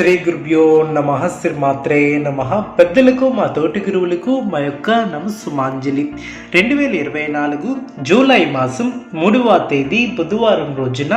శ్రీ గురుభ్యో నమ శ్రీమాత్రే నమ. పెద్దలకు మా తోటి గురువులకు మా యొక్క నమస్సుమాంజలి. రెండు వేల ఇరవై నాలుగు జూలై మాసం మూడవ తేదీ బుధవారం రోజున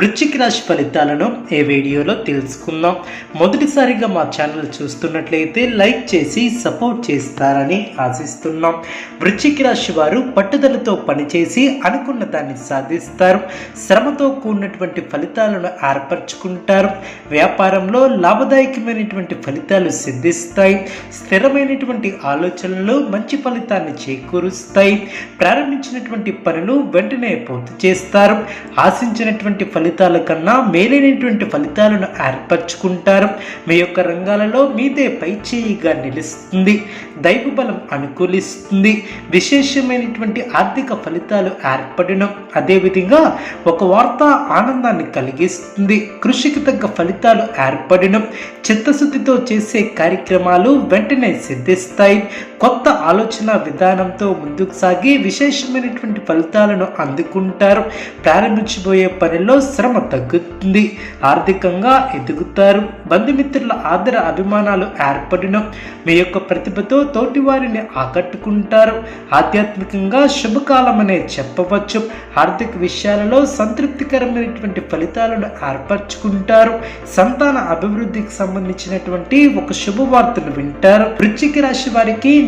వృశ్చిక రాశి ఫలితాలను ఈ వీడియోలో తెలుసుకుందాం. మొదటిసారిగా మా ఛానల్ చూస్తున్నట్లయితే లైక్ చేసి సపోర్ట్ చేస్తారని ఆశిస్తున్నాం. వృశ్చిక రాశి వారు పట్టుదలతో పనిచేసి అనుకున్న దాన్ని సాధిస్తారు. శ్రమతో కూడినటువంటి ఫలితాలను ఏర్పరచుకుంటారు. వ్యాపారంలో లాభదాయకమైనటువంటి ఫలితాలు సిద్ధిస్తాయి స్థిరమైనటువంటి ఆలోచనలు మంచి ఫలితాన్ని చేకూరుస్తాయి. ప్రారంభించినటువంటి పనులు వెంటనే పూర్తి చేస్తారు. ఆశించినటువంటి ఫలితాల కన్నా మేలైనటువంటి ఫలితాలను ఏర్పరచుకుంటారు. మీ యొక్క రంగాలలో మీదే పైచేయిగా నిలుస్తుంది. దైవ బలం అనుకూలిస్తుంది. విశేషమైనటువంటి ఆర్థిక ఫలితాలు ఏర్పడిన. అదేవిధంగా ఒక వార్త ఆనందాన్ని కలిగిస్తుంది. కృషికి తగ్గ ఫలితాలు ఏర్పడిన చిత్తశుద్ధితో చేసే కార్యక్రమాలు వెంటనే సిద్ధిస్తాయి. కొత్త ఆలోచన విధానంతో ముందుకు సాగి విశేషమైనటువంటి ఫలితాలను అందుకుంటారు. ప్రారంభించబోయే పనిలో శ్రమ తగ్గుతుంది. ఆర్థికంగా ఎదుగుతారు. బంధుమిత్రుల ఆదర అభిమానాలు ఏర్పడిన మీ యొక్క ప్రతిభతో తోటి వారిని ఆకట్టుకుంటారు. ఆధ్యాత్మికంగా శుభకాలం అనే చెప్పవచ్చు. ఆర్థిక విషయాలలో సంతృప్తికరమైనటువంటి ఫలితాలను ఏర్పరచుకుంటారు. సంతాన అభివృద్ధికి సంబంధించినటువంటి ఒక శుభవార్తను వింటారు. వృశ్చిక రాశి వారికి